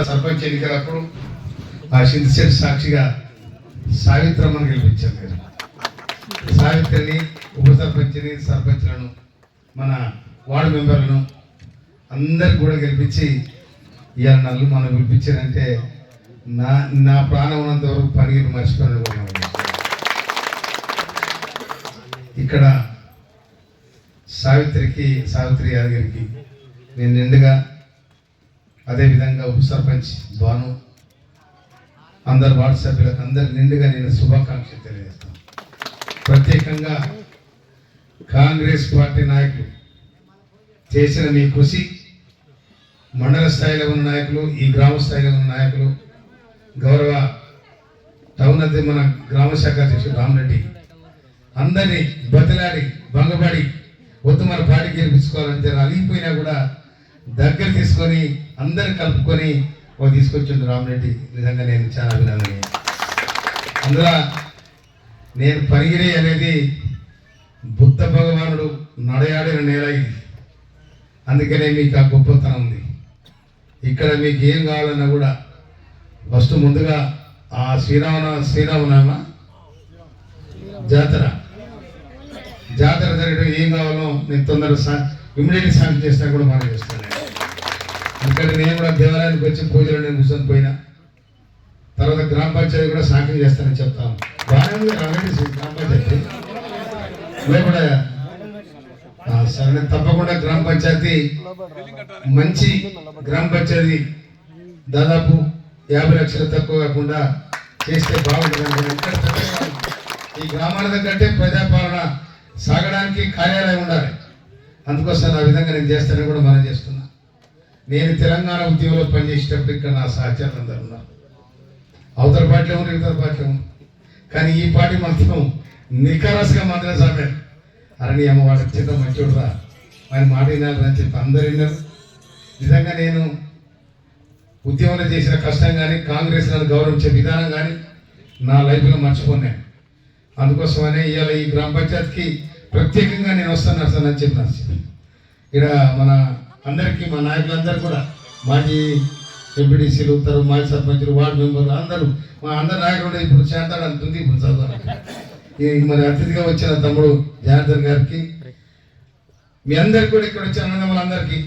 సర్పంచ్ ఎన్నికలప్పుడు ఆ సింధిశెట్టి సాక్షిగా సావిత్రమ్మను గెలిపించారు మీరు. సావిత్రిని ఉప సర్పంచ్ని సర్పంచ్లను మన వార్డు మెంబర్లను అందరికి కూడా గెలిపించి ఇవాళ నల్లు మనం గెలిపించారంటే నా నా ప్రాణం ఉన్నంత వరకు పనిగిరి మర్చిపోయిన ఇక్కడ సావిత్రికి సావిత్రి యాదగిరికి నేను నిండుగా అదేవిధంగా ఉప సర్పంచ్ భాను అందరు వార్డు సభ్యులకు అందరు నిండుగా నేను శుభాకాంక్షలు తెలియజేస్తాను. ప్రత్యేకంగా కాంగ్రెస్ పార్టీ నాయకులు చేసిన మీ కృషి మండల స్థాయిలో ఉన్న నాయకులు ఈ గ్రామ స్థాయిలో ఉన్న నాయకులు గౌరవ టౌన్ అది మన గ్రామ శాఖ అధ్యక్షుడు రామరెడ్డి అందరినీ బతిలాడి భంగపడి వద్దు మన పార్టీ గెలిపించుకోవాలంటే అలిగిపోయినా కూడా దగ్గర తీసుకొని అందరు కలుపుకొని ఓ తీసుకొచ్చిండు రామరెడ్డి. నిజంగా నేను చాలా అభినందనీయ. అందులో నేను పనిగిరి అనేది బుద్ధ భగవానుడు నడయాడిన నేల ఇది. అందుకనే మీకు ఆ గొప్పతనం ఉంది. ఇక్కడ మీకు ఏం కావాలన్నా కూడా ఫస్ట్ ముందుగా ఆ శ్రీరామ శ్రీరామనామ జాతర. జాతర జరగడం ఏం కావాలో నేను తొందరగా సా ఇమ్మీడియట్ శాంక్షన్ చేసినా కూడా మనం చేస్తాను ఇక్కడ నేను కూడా దేవాలయానికి వచ్చి పూజలు నేను కూర్చొని పోయినా. తర్వాత గ్రామ పంచాయతీ కూడా సాక్షి చేస్తానని చెప్తాను బాగానే గ్రామ పంచాయతీ. లేకుండా సరే తప్పకుండా గ్రామ పంచాయతీ మంచి గ్రామ పంచాయతీ దాదాపు యాభై లక్షలు తక్కువ కాకుండా చేస్తే బాగుంటుంది ఈ గ్రామాల దగ్గరంటే ప్రజాపాలన సాగడానికి కార్యాలయం ఉండాలి. అందుకోసం ఆ విధంగా నేను చేస్తానని కూడా మనం చేస్తున్నా. నేను తెలంగాణ ఉద్యమంలో పనిచేసేటప్పుడు ఇక్కడ నా సహచరులు అందరు ఉన్నారు. అవతల పార్టీలో ఉన్నారు ఇతర పార్టీలో ఉన్నారు. కానీ ఈ పార్టీ మాత్రం నికరస్గా మాత్రం సాగారు అరే నీ అమ్మ వాడు చిన్న మంచోడురా ఆయన మాట వినాలి అని చెప్పి అందరు విన్నారు. నిజంగా నేను ఉద్యమంలో చేసిన కష్టం కానీ కాంగ్రెస్ నన్ను గౌరవించే విధానం కానీ నా లైఫ్లో మర్చిపోయాను అందుకోసమనే ఇవాళ ఈ గ్రామ పంచాయతీకి ప్రత్యేకంగా నేను వస్తాను సార్ అని చెప్పిన ఇక్కడ మన అందరికీ మా నాయకులందరూ కూడా మాజీ ఎంపీడీసీలు ఉత్తరం మాజీ సర్పంచులు వార్డు మెంబర్లు అందరూ మా అందరి నాయకులు ఇప్పుడు చేస్తాడు అంటుంది ఇప్పుడు చదవాలి. మరి అతిథిగా వచ్చిన తమ్ముడు జనార్దన్ గారికి మీ అందరికి కూడా ఇక్కడ వచ్చిన అన్నదమ్ములందరికీ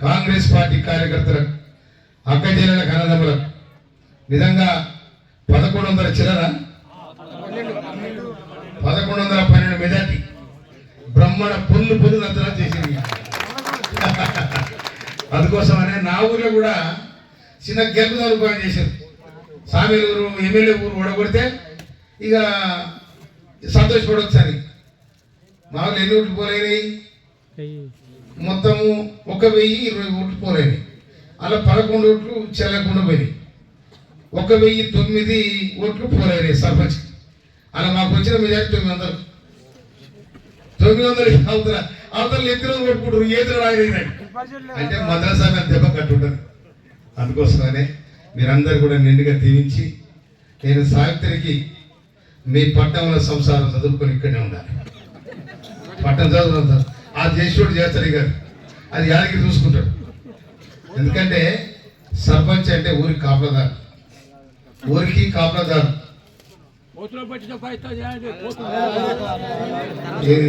కాంగ్రెస్ పార్టీ కార్యకర్తలకు అక్క చెల్లెలకు అన్నదమ్ములకు నిజంగా పదకొండు వందల చిల్లర పదకొండు వందల పన్నెండు మెజార్టీ బ్రహ్మణ పొల్లు పొల్లు నచ్చలా చేసింది. అందుకోసమనే నా ఊర్లో కూడా చిన్న గెలుపు రూపాయలు చేశారు. సామీల ఊరు ఎమ్మెల్యే ఊరు ఓడగొడితే ఇక సంతోషపడవచ్చు అని. మా ఊళ్ళో ఎన్ని ఓట్లు పోలేనాయి? మొత్తము ఒక వెయ్యి ఇరవై ఓట్లు పోలేని అలా పదకొండు ఓట్లు చెల్లకుండా పోయినాయి. ఒక వెయ్యి తొమ్మిది ఓట్లు పోలేని సర్పంచ్ అలా మాకు వచ్చిన మెజార్టీ తొమ్మిది వందలు. తొమ్మిది వందలు అవతల అవతల ఎత్తున కొట్టుకుంటారు ఏదో రాయలేదు అంటే మద్రాసా మీద దెబ్బ కట్టుంటారు అందుకోసమనే మీరందరూ కూడా నిండుగా దీవించి నేను సావిత్రికి మీ పట్టణంలో సంసారం చదువుకొని ఇక్కడనే ఉండాలి. పట్టణం చదువుతారు ఆ చేసేవాడు చేస్తాడు ఇక అది యాదగిరి చూసుకుంటాడు. ఎందుకంటే సర్పంచ్ అంటే ఊరికి కాపలాదారు. ఊరికి కాపలాదారు. ఏది?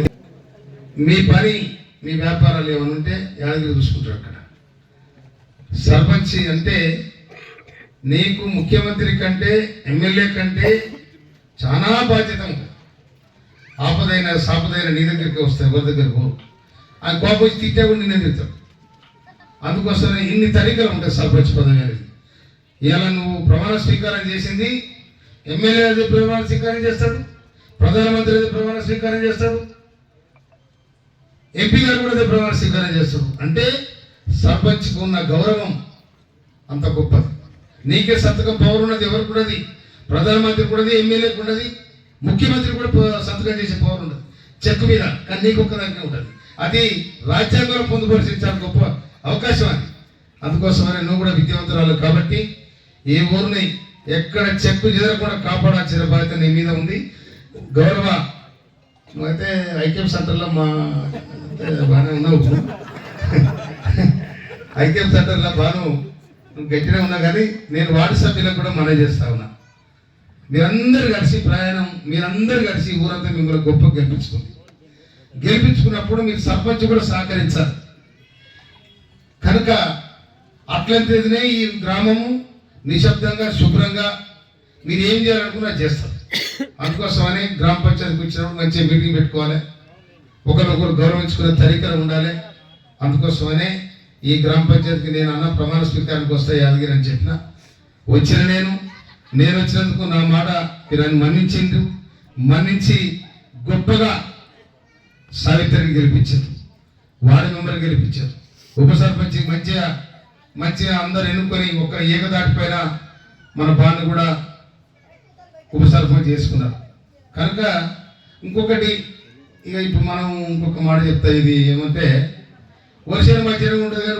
మీ పని మీ వ్యాపారాలు ఏమైనా ఉంటే యాదగిరి చూసుకుంటారు అక్కడ. సర్పంచ్ అంటే నీకు ముఖ్యమంత్రి కంటే ఎమ్మెల్యే కంటే చాలా బాధ్యత ఉంది ఆపదైన సాపదైన నీ దగ్గరికి వస్తాయి ఎవరి దగ్గరకు? ఆయన కోపం వచ్చి తిట్టే కూడా నిన్నే తిడతాడు అందుకోసమే ఇన్ని తరికలు ఉంటాయి సర్పంచ్ పదవి అనేది. ఇలా నువ్వు ప్రమాణ స్వీకారం చేసింది ఎమ్మెల్యే అయితే ప్రమాణ స్వీకారం చేస్తాడు ప్రధానమంత్రి అయితే ప్రమాణ స్వీకారం చేస్తాడు ఎంపీ గారు కూడా అదే ప్రమాణ స్వీకారం చేస్తారు అంటే సర్పంచ్కు ఉన్న గౌరవం అంత గొప్పది. నీకే సంతకం పవర్ ఉన్నది ఎవరికి ఉన్నది? ప్రధానమంత్రి కూడా ఎమ్మెల్యేకి ఉన్నది ముఖ్యమంత్రి కూడా సంతకం చేసే పవర్ ఉండదు చెక్ మీద కానీ నీకు ఒక్కదానికే ఉంటుంది. అది రాజ్యాంగంలో పొందుపరిచించాలి గొప్ప అవకాశం అది. అందుకోసమని నువ్వు కూడా విద్యావంతురాలు కాబట్టి ఏ ఊరిని ఎక్కడ చెక్కు చెదరకుండా కాపాడాల్సిన బాధ్యత నీ మీద ఉంది. గౌరవ నువ్వైతే ఐక్యం సెంటర్లో మా బాగానే ఉన్నావు. ఐక్యం సెంటర్లో బాను నువ్వు గట్టిగా ఉన్నా కానీ నేను వార్డు సభ్యులకు కూడా మనవి చేస్తా ఉన్నా. మీరందరూ కలిసి ప్రయాణం మీరందరూ కలిసి ఊరంతా మిమ్మల్ని గొప్ప గెలిపించుకుంది. గెలిపించుకున్నప్పుడు మీరు సర్పంచ్ కూడా సహకరించాలి. కనుక అట్లంతేదినే ఈ గ్రామము నిశ్శబ్దంగా శుభ్రంగా మీరు ఏం చేయాలనుకున్నా చేస్తారు. అందుకోసమని గ్రామ పంచాయతీకి వచ్చినప్పుడు మంచిగా మీటింగ్ పెట్టుకోవాలి. ఒకరినొకరు గౌరవించుకునే తరీకలు ఉండాలి. అందుకోసమనే ఈ గ్రామ పంచాయతీకి నేను అన్న ప్రమాణ స్వీకారానికి వస్తా యాదగిరి అని చెప్పిన. వచ్చిన నేను నేను వచ్చినందుకు నా మాట మీరు మన్నించిండు మన్నించి గొప్పగా సావిత్రిని గెలిపించారు. వార్డు మెంబర్ గెలిపించారు. ఉప సర్పంచ్ మంచిగా మంచిగా అందరు ఎన్నుకొని ఒక ఏకదాటిపైన మన బాను కూడా ఉప చేసుకున్నారు కనుక ఇంకొకటి ఇక ఇప్పుడు మనం ఇంకొక మాట చెప్తా ఇది ఏమంటే వర్షం మధ్యలో ఉండదు కానీ